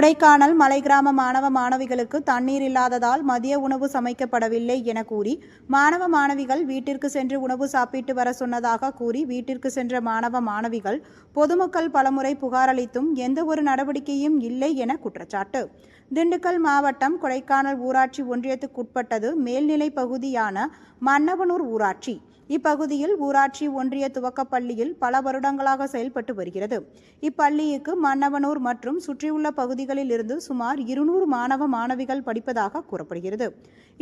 கொடைக்கானல் மலை கிராம மாணவ மாணவிகளுக்கு தண்ணீர் இல்லாததால் மதிய உணவு சமைக்கப்படவில்லை என கூறி மாணவ மாணவிகள் வீட்டிற்கு சென்று உணவு சாப்பிட்டு வர சொன்னதாக கூறி வீட்டிற்கு சென்ற மாணவ மாணவிகள் பொதுமக்கள் பலமுறை புகாரளித்தும் எந்த ஒரு நடவடிக்கையும் இல்லை என குற்றச்சாட்டு. திண்டுக்கல் மாவட்டம் கொடைக்கானல் ஊராட்சி ஒன்றியத்துக்குட்பட்டது மேல்நிலை பகுதியான மன்னவனூர் ஊராட்சி. இப்பகுதியில் ஊராட்சி ஒன்றிய துவக்கப் பள்ளியில் பல வருடங்களாக செயல்பட்டு வருகிறது. இப்பள்ளிக்கு மன்னவனூர் மற்றும் சுற்றியுள்ள பகுதிகளில் இருந்து சுமார் இருநூறு மாணவ மாணவிகள் படிப்பதாக கூறப்படுகிறது.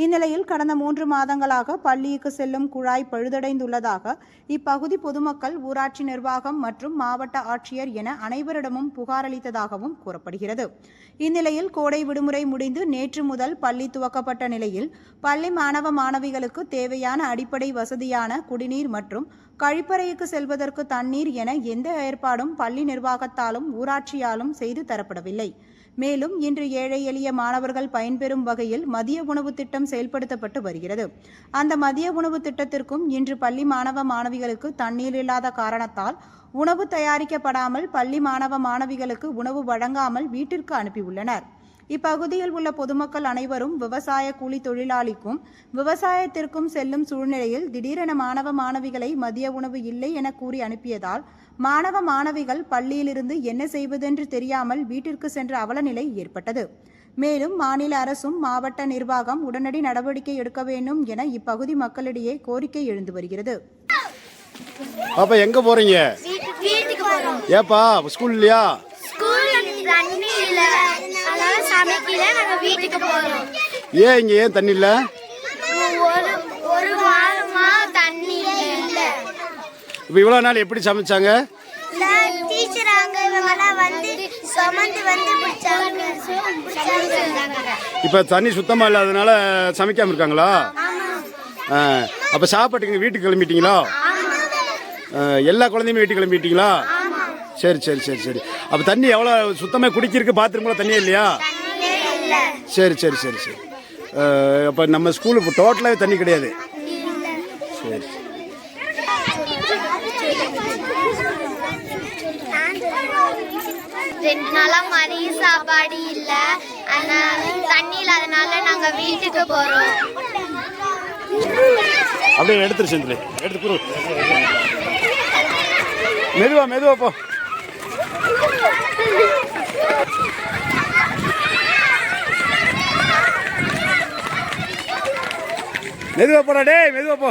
இந்நிலையில் கடந்த மூன்று மாதங்களாக பள்ளிக்கு செல்லும் குழாய் பழுதடைந்துள்ளதாக இப்பகுதி பொதுமக்கள் ஊராட்சி நிர்வாகம் மற்றும் மாவட்ட ஆட்சியர் என அனைவரிடமும் புகாரளித்ததாகவும் கூறப்படுகிறது. இந்நிலையில் கோடை விடுமுறை முடிந்து நேற்று முதல் பள்ளி துவக்கப்பட்ட நிலையில் பள்ளி மாணவ மாணவிகளுக்கு தேவையான அடிப்படை வசதியான குடிநீர் மற்றும் கழிப்பறைக்கு செல்வதற்கு தண்ணீர் என எந்த ஏற்பாடும் பள்ளி நிர்வாகத்தாலும் ஊராட்சியாலும் செய்து தரப்படவில்லை. மேலும் இன்று ஏழை எளிய மாணவர்கள் பயன்பெறும் வகையில் மதிய உணவு திட்டம் செயல்படுத்தப்பட்டு வருகிறது. அந்த மதிய உணவு திட்டத்திற்கும் இன்று பள்ளி மாணவ மாணவிகளுக்கு தண்ணீர் இல்லாத காரணத்தால் உணவு தயாரிக்கப்படாமல் பள்ளி மாணவ மாணவிகளுக்கு உணவு வழங்காமல் வீட்டிற்கு அனுப்பியுள்ளனர். இப்பகுதியில் உள்ள பொதுமக்கள் அனைவரும் விவசாய கூலி தொழிலாளிக்கும் விவசாயத்திற்கும் செல்லும் சூழ்நிலையில் திடீரென மாணவ மாணவிகளை மதிய உணவு இல்லை என கூறி அனுப்பியதால் மாணவ மாணவிகள் பள்ளியிலிருந்து என்ன செய்வதென்று தெரியாமல் வீட்டிற்கு சென்ற அவலநிலை ஏற்பட்டது. மேலும் மாநில அரசும் மாவட்ட நிர்வாகம் உடனடி நடவடிக்கை எடுக்க வேண்டும் என இப்பகுதி மக்களிடையே கோரிக்கை எழுந்து வருகிறது. பாப்பா எங்க போறீங்க? வீட்டுக்கு போறோம். ஏப்பா ஸ்கூல் இல்லையா சமைக்கல நாங்க வீட்டுக்கு போறோம். ஏன் இங்க ஏன் தண்ணி இல்ல ஒரு ஒரு வாரமா தண்ணி இல்ல. இப்போ இவ்வளோ நாள் எப்படி சமைச்சாங்க? டீச்சர் அங்க இவங்கெல்லாம் வந்து சுமந்து வந்து பிடிச்சாங்க இப்போ தண்ணி சுத்தமாக இல்லாதனால சமைக்காம இருக்காங்களா? அப்போ சாப்பாட்டுக்கு வீட்டுக்கு கிளம்பிட்டீங்களா? எல்லா குழந்தையுமே வீட்டுக்கு கிளம்பிட்டீங்களா? சரி சரி சரி சரி. அப்போ தண்ணி எவ்வளோ சுத்தமாக குடிக்கிறதுக்கு பாத்ரூமில் தண்ணி இல்லையா? சரி சரி சரி சரி. அப்போ நம்ம ஸ்கூலு இப்போ டோட்டலாகவே தண்ணி கிடையாது. சரி ரெண்டு நாளா மதிய சாப்பாடு இல்ல. தண்ணி இல்லாதனால நாங்க வீட்டுக்கு போறோம். அப்படியே எடுத்துரு செந்தில். எடுத்து குரு மெதுவா மெதுவா போ. மெதுவா போடா டேய் மெதுவா போ.